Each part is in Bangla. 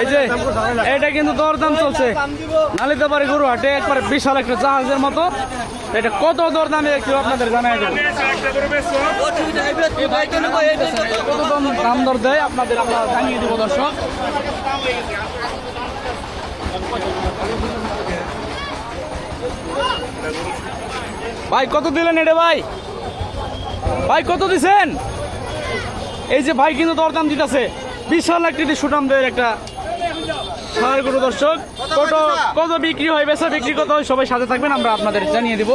এই যে এটা কিন্তু দরদাম চলছে। নালিতে পারে গরু হাটে একবারে বিশাল একটা জাহাজের মতো। এটা কত দরদামে একটু আপনাদের জানাই দেবো। কত? দাম দর দেয়? আপনাদের আমরা জানিয়ে দেবো দর্শক। ভাই কত দিলেন এটা ভাই? ভাই কত দিছেন? এই যে ভাই কিন্তু দরদাম দিতেছে। বিশাল একটি সুটাম দেয় একটা সার গরু দর্শক কত কত বিক্রি হয় বেচা বিক্রি কত হয় সবাই সাথে থাকবেন আমরা আপনাদের জানিয়ে দিব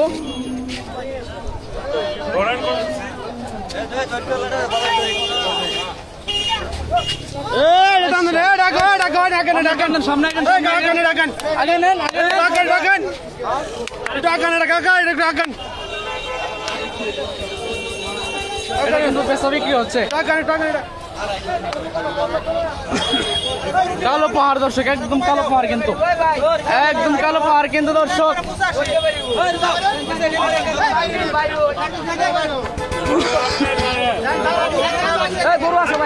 সামনে বিক্রি হচ্ছে কালো পাহাড় দর্শক একদম কালো পাহাড় কিন্তু একদম কালো পাহাড় কিন্তু দর্শক ভাই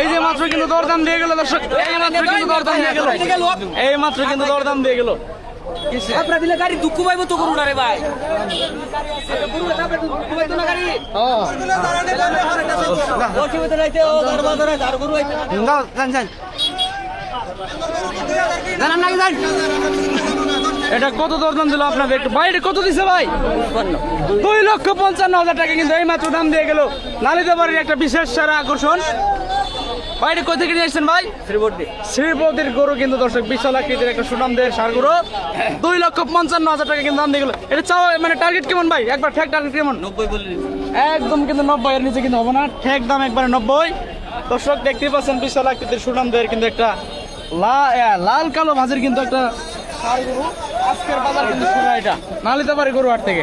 এই যে মাত্র কিন্তু দরদাম দিয়ে গেল দর্শক। এই মাত্র কিন্তু দরদাম দিয়ে গেল। এই মাত্র কিন্তু দরদাম দিয়ে গেল। আপনার দিলে গাড়ি দুঃখ পাইবো তো করুন রে ভাই। এটা কত দরদাম দিল আপনাদের একটু? বাইরে কত দিছে ভাই? দুই লক্ষ পঞ্চান্ন হাজার টাকা কিন্তু এই মাত্র দাম দিয়ে গেল। নালিতে বাড়ির একটা বিশেষ সারা আকর্ষণ। বাইরে কোথা থেকে নিয়ে এসছেন ভাই? শ্রীবর্তী শ্রীপতির গরু কিন্তু দর্শক বিশাল আকৃতির একটা সুনাম দেয় সার গরু। দুই লক্ষ পঞ্চান্ন হাজার টাকা কিন্তু দাম দিয়ে গেল। এটা চাও মানে টার্গেট কেমন ভাই? একবার ঠেক টার্গেট কেমন? নব্বই বললি একদম কিন্তু নব্বই এর নিচে কিন্তু হবে না। ঠেক দাম একবারে নব্বই। দর্শক দেখতে পাচ্ছেন বিশাল আকৃতির সুনাম দেয়ের কিন্তু একটা লাল কালো ভাজের কিন্তু একটা আজকের বাজার কিন্তু সোনা এটা। নালিতাবাড়ি গরু হাট থেকে।